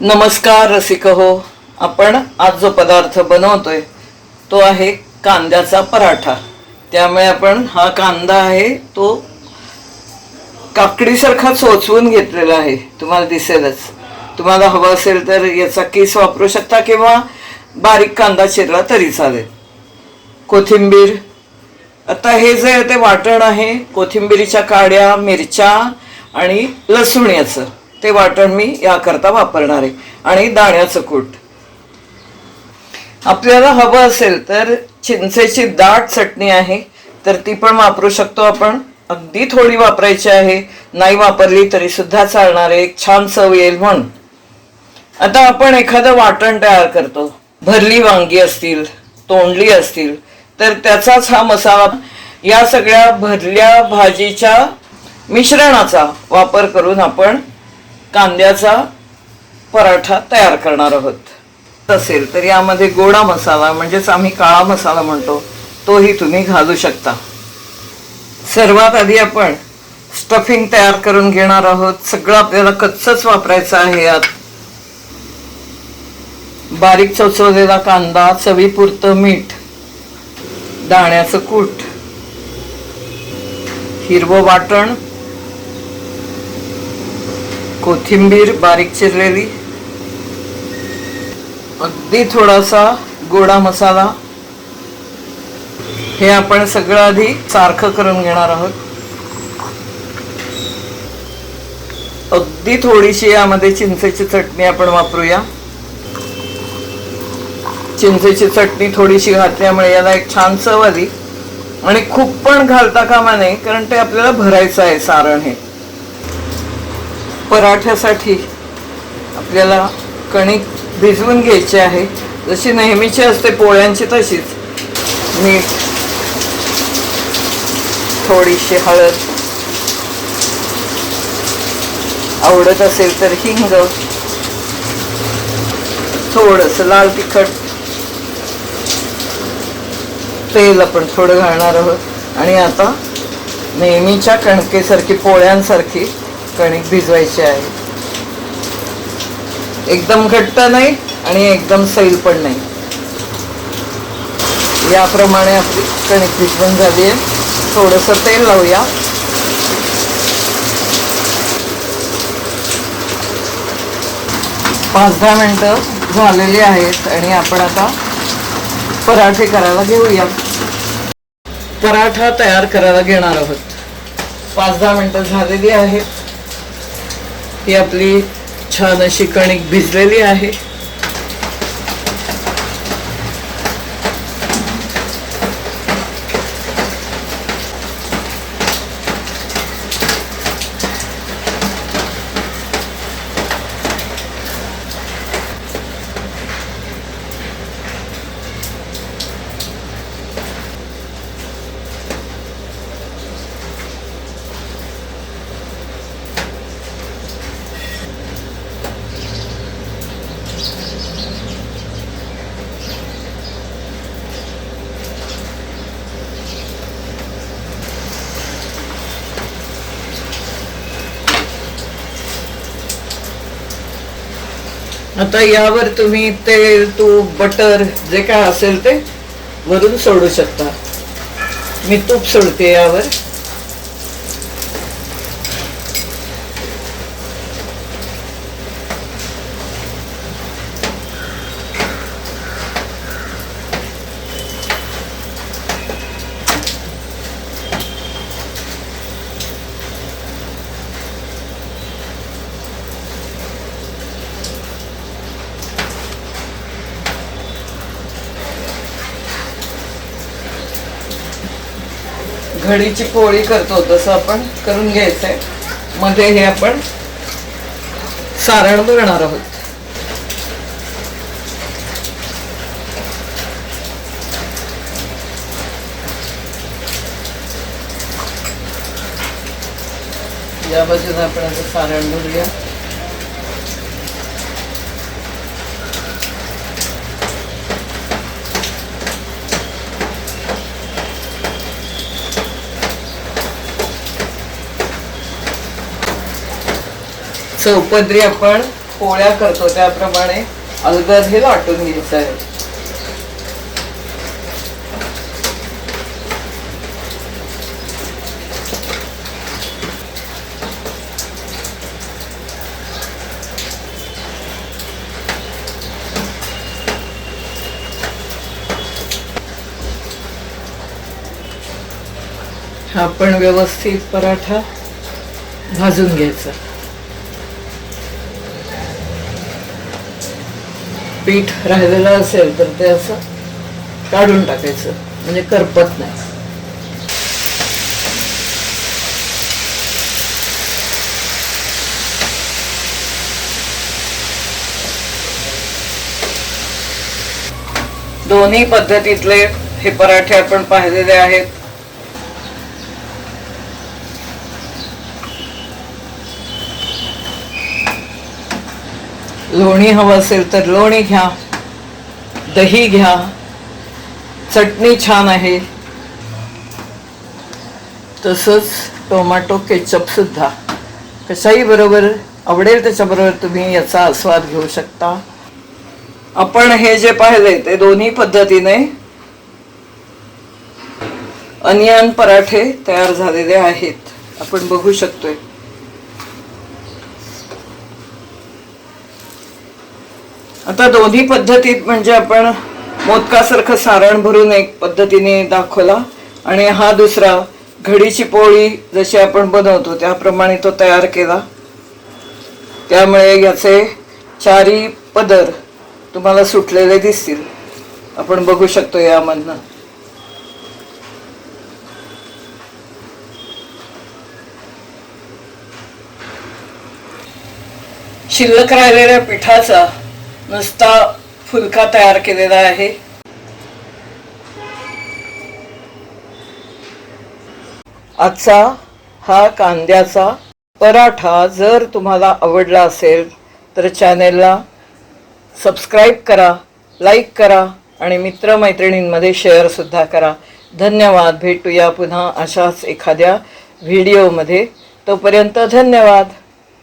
नमस्कार रसिक हो आपण आज जो पदार्थ बनवतोय तो आहे कांद्याचा पराठा. त्यामुळे आपण हा कांदा आहे तो काकडीसारखा चोचवून घेतलेला आहे. तुम्हाला दिसेलच. तुम्हाला हवं असेल तर याचा केस वापरू शकता किंवा बारीक कांदा चिरला तरी चालेल. कोथिंबीर. आता हे जे आहे ते वाटण आहे कोथिंबीरीच्या काड्या मिरच्या आणि लसूण याचं. ते वाटण मी याकरता वापरणार आहे. आणि दाण्याचं कूट. आपल्याला हवं असेल तर चिंचेची दाट चटणी आहे तर ती पण वापरू शकतो आपण. अगदी थोडी वापरायची आहे. नाही वापरली तरी सुद्धा चालणार आहे. एक छान चव येईल म्हणून. आता आपण एखादं वाटण तयार करतो. भरली वांगी असतील तोंडली असतील तर त्याचाच हा मसाला. या सगळ्या भरल्या भाजीच्या मिश्रणाचा वापर करून आपण कांद्याचा पराठा तयार करणार आहोत. असेल तर यामध्ये गोडा मसाला म्हणजेच आम्ही काळा मसाला म्हणतो तोही तुम्ही घालू शकता. सर्वात आधी आपण स्टफिंग तयार करून घेणार आहोत. सगळं आपल्याला कच्चच वापरायचं आहे यात. बारीक चवचवलेला कांदा चवीपुरतं मीठ दाण्याचं कूट हिरवं वाटण कोथिंबीर बारीक चिरलेली. अगदी थोडासा गोडा मसाला. हे आपण सगळं आधी सारखं करून घेणार आहोत. अगदी थोडीशी यामध्ये चिंचेची चटणी आपण वापरूया. चिंचेची चटणी थोडीशी घातल्यामुळे याला एक छान चव आली. आणि खूप पण घालता कामा नये कारण ते आपल्याला भरायचं आहे सारण हे. पराठ्यासाठी आपल्याला कणिक भिजवून घ्यायची आहे. जशी नेहमीची असते पोळ्यांची तशीच. मीठ थोडीशी हळद. आवडत असेल तर हिंग थोडस लाल तिखट. तेल आपण थोडं घालणार आहोत. आणि आता नेहमीच्या कणकेसारखी पोळ्यांसारखी कणिक भिजवायचे आहे. एकदम घट्ट नाही आणि एकदम सैल पण नाही. याप्रमाणे आपली कणिक भिजवून झाली आहे. थोडंसं तेल लावूया. पाच दहा मिनटं झालेली आहेत आणि आपण आता पराठे करायला घेऊया. पराठा तयार करायला घेणार आहोत. पाच दहा मिनटं झालेली आहेत. ही आपली छान अशी कणिक भिजलेली आहे. आता यावर तुम्ही तेल तूप बटर जे काय असेल ते वरून सोडू शकता. मी तूप सोडते यावर. घडीची पोळी करतो तसं आपण करून घ्यायचंय. मध्ये हे आपण सारण भरणार आहोत. या बाजूने आपण आता सारण भरूया. चौपदरी आपण पोळ्या करतो त्याप्रमाणे. अलगद हे लाटून घ्यायचं आहे. हा पण व्यवस्थित पराठा भाजून घ्यायचा. पीठ राहिलेलं असेल तर ते असं काढून टाकायचं. म्हणजे करपत नाही. दोन्ही पद्धतीतले हे पराठे आपण पाहिलेले आहेत. लोणी हवं असेल तर लोणी घ्या दही घ्या चटणी छान आहे. तसंच टोमॅटो केचपसुद्धा कशाही बरोबर आवडेल त्याच्याबरोबर तुम्ही याचा आस्वाद घेऊ शकता. आपण हे जे पाहिले ते दोन्ही पद्धतीने अनियन पराठे तयार झालेले आहेत. आपण बघू शकतोय. आता दोन्ही पद्धतीत म्हणजे आपण मोदकासारखं सारण भरून एक पद्धतीने दाखवला. आणि हा दुसरा घडीची पोळी जशी आपण बनवतो त्याप्रमाणे तो तयार केला. त्यामुळे याचे चारी पदर तुम्हाला सुटलेले दिसतील. आपण बघू शकतो यामधनं. शिल्लक राहिलेल्या पिठाचा नुसता फुलका तयार केलेला आहे. आजचा हा कांद्याचा पराठा जर तुम्हाला आवडला असेल तर चॅनेलला सबस्क्राईब करा लाईक करा आणि मित्रमैत्रिणींमध्ये शेअरसुद्धा करा. धन्यवाद. भेटूया पुन्हा अशाच एखाद्या व्हिडिओमध्ये. तोपर्यंत धन्यवाद.